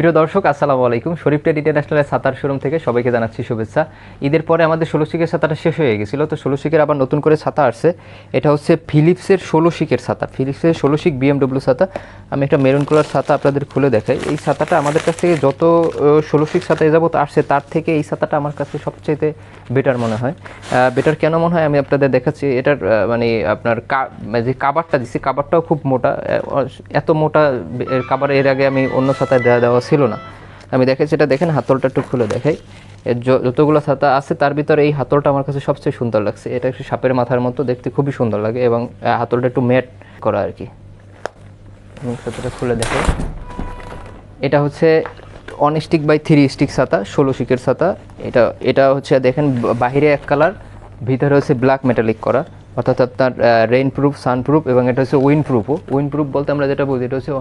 প্রিয় দর্শক, আসসালামু আলাইকুম। শরীফ টেড ইন্টারন্যাশনালের সাতার শোরুম থেকে সবাইকে জানাচ্ছি শুভেচ্ছা। ঈদের পরে আমাদের ষোলো শিকের ছাতাটা শেষ হয়ে গেছিল, তো ষোলো শিকের আবার নতুন করে ছাতা আসছে। এটা হচ্ছে ফিলিপসের ষোলো শিকের ছাতা ফিলিপসের ষোলো শিক বিএমডব্লিউ ছাতা আমি একটা মেরুন কালার ছাতা আপনাদের খুলে দেখাই। এই ছাতাটা আমাদের কাছ থেকে যত ষোলো শিক ছাতা যাবত আসছে, তার থেকে এই ছাতাটা আমার কাছে সবচেয়ে বেটার মনে হয়। বেটার কেন মনে হয় আমি আপনাদের দেখাচ্ছি। এটার মানে আপনার মানে যে কাবারটা দিচ্ছি কাবারটাও খুব মোটা। এত মোটা কাবার এর আগে আমি অন্য ছাতায় দেওয়া দেওয়া ছিল না। আমি দেখাচ্ছি এটা দেখেন, হাতলটা একটু খুলে দেখাই। এর যতগুলো ছাতা আছে, তার ভিতরে এই হাতলটা আমার কাছে সবচেয়ে সুন্দর লাগছে। এটা একটু সাপের মাথার মতো, দেখতে খুবই সুন্দর লাগে এবং হাতলটা একটু ম্যাট করা আর কি। ছাতাটা খুলে দেখাই। এটা হচ্ছে on stick by three stick ছাতা, ষোলো শিকের ছাতা। এটা এটা হচ্ছে, দেখেন বাহিরে এক কালার, ভিতরে হচ্ছে ব্ল্যাক মেটালিক করা। অর্থাৎ আপনার রেইন প্রুফ সানপ্রুফ এবং এটা হচ্ছে উইন প্রুফও প্রুফ বলতে আমরা যেটা বুঝি, এটা হচ্ছে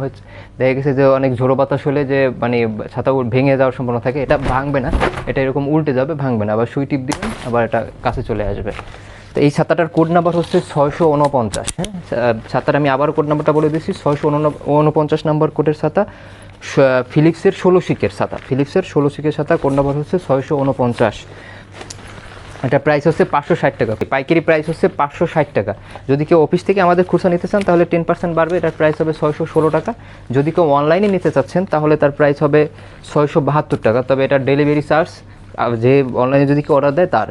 দেখা গেছে যে অনেক ঝোড়ো বাতাস হলে যে মানে ছাতা ভেঙে যাওয়ার সম্ভাবনা থাকে, এটা ভাঙবে না। এটা এরকম উল্টে যাবে, ভাঙবে না। আবার সুই টিপ দিবেন আবার এটা কাছে চলে আসবে। তো এই ছাতাটার কোড নাম্বার হচ্ছে ছয়শো উনপঞ্চাশ হ্যাঁ? ছাতার আমি আবার কোড নাম্বারটা বলে দিচ্ছি, ছয়শো উনপঞ্চাশ নম্বর কোডের ছাতা। ফিলিপসের ষোলো শিকের ছাতা, ফিলিপসের ষোলো শিকের ছাতা কোড নাম্বার হচ্ছে ছয়শো উনপঞ্চাশ এটা প্রাইস হচ্ছে পাঁচশো ষাট টাকা। পাইকারি প্রাইস হচ্ছে পাঁচশো ষাট টাকা। যদি কেউ অফিস থেকে আমাদের খুচরা নিতে চান, তাহলে টেন পার্সেন্ট বাড়বে। এটার প্রাইস হবে ছয়শো ষোলো টাকা। যদি কেউ অনলাইনে নিতে চাচ্ছেন, তাহলে তার প্রাইস হবে ছয়শো বাহাত্তর টাকা। তবে এটা ডেলিভারি চার্জ যে অনলাইনে যদি কেউ অর্ডার দেয়, তার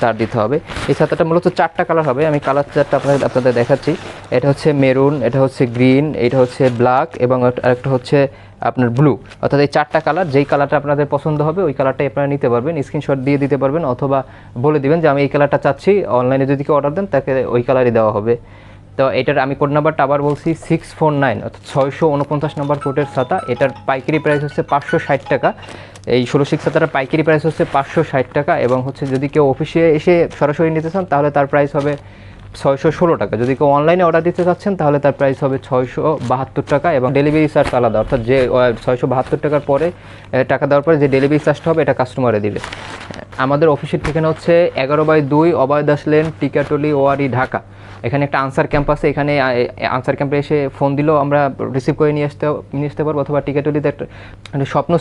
তার দিতে হবে। এই ছাতাটা মূলত চারটা কালার হবে। আমি কালার চারটা আপনাদের আপনাদের দেখাচ্ছি। এটা হচ্ছে মেরুন এটা হচ্ছে গ্রিন এটা হচ্ছে ব্ল্যাক এবং একটা- হচ্ছে আপনার ব্লু অর্থাৎ এই চারটা কালার যেই কালারটা আপনাদের পছন্দ হবে, ওই কালারটাই আপনারা নিতে পারবেন। স্ক্রিনশট দিয়ে দিতে পারবেন অথবা বলে দিবেন যে, আমি এই কালারটা চাচ্ছি অনলাইনে যদি কেউ অর্ডার দেন, তাকে ওই কালারই দেওয়া হবে। তো এটার, আমি কোড নাম্বারটা আবার বলছি সিক্স ফোর নাইন অর্থাৎ ছয়শো উনপঞ্চাশ নম্বর কোটের ছাতা। এটার পাইকারি প্রাইস হচ্ছে পাঁচশো ষাট টাকা। এই ষোলো সিক্স ছাতাটার পাইকারি প্রাইস হচ্ছে পাঁচশো ষাট টাকা এবং হচ্ছে যদি কেউ অফিসে এসে সরাসরি নিতে চান, তাহলে তার প্রাইস হবে ছয়শো ষোলো টাকা। যদি কেউ অনলাইনে অর্ডার দিতে চাচ্ছেন, তাহলে তার প্রাইস হবে ছয়শো বাহাত্তর টাকা এবং ডেলিভারি চার্জ আলাদা। অর্থাৎ যে ছয়শো বাহাত্তর টাকার পরে টাকা দেওয়ার পরে যে ডেলিভারি চার্জটা হবে, এটা কাস্টমারে দিবে। আমাদের অফিসের ঠিকানা হচ্ছে এগারো বাই দুই অভয় দাস লেন টিকাটলি, ওয়ারি, ঢাকা। এখানে একটা আনসার ক্যাম্প আছে, এখানে আনসার ক্যাম্পে এসে ফোন দিলেও আমরা রিসিভ করে নিয়ে আসতে নিয়ে আসতে পারব অথবা টিকাটলিতে একটা একটা স্বপ্ন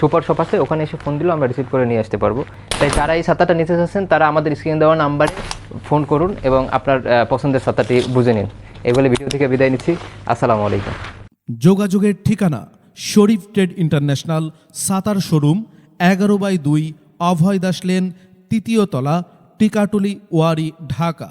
সুপার শপ আছে, ওখানে এসে ফোন দিলেও আমরা রিসিভ করে নিয়ে আসতে পারব। তাই যারা এই ছাতাটা নিতে চাচ্ছেন, তারা আমাদের স্ক্রিন দেওয়া নাম্বারে ফোন করুন এবং আপনার পছন্দের ছাতাটি বুঝে নিন। এই বলে ভিডিও থেকে বিদায় নিচ্ছি। আসসালামু আলাইকুম। যোগাযোগের ঠিকানা, শরীফ ট্রেড ইন্টারন্যাশনাল, সাতার শোরুম, এগারো বাই দুই অভয় দাস লেন, তৃতীয় তলা, টিকাটুলি, ওয়ারি, ঢাকা।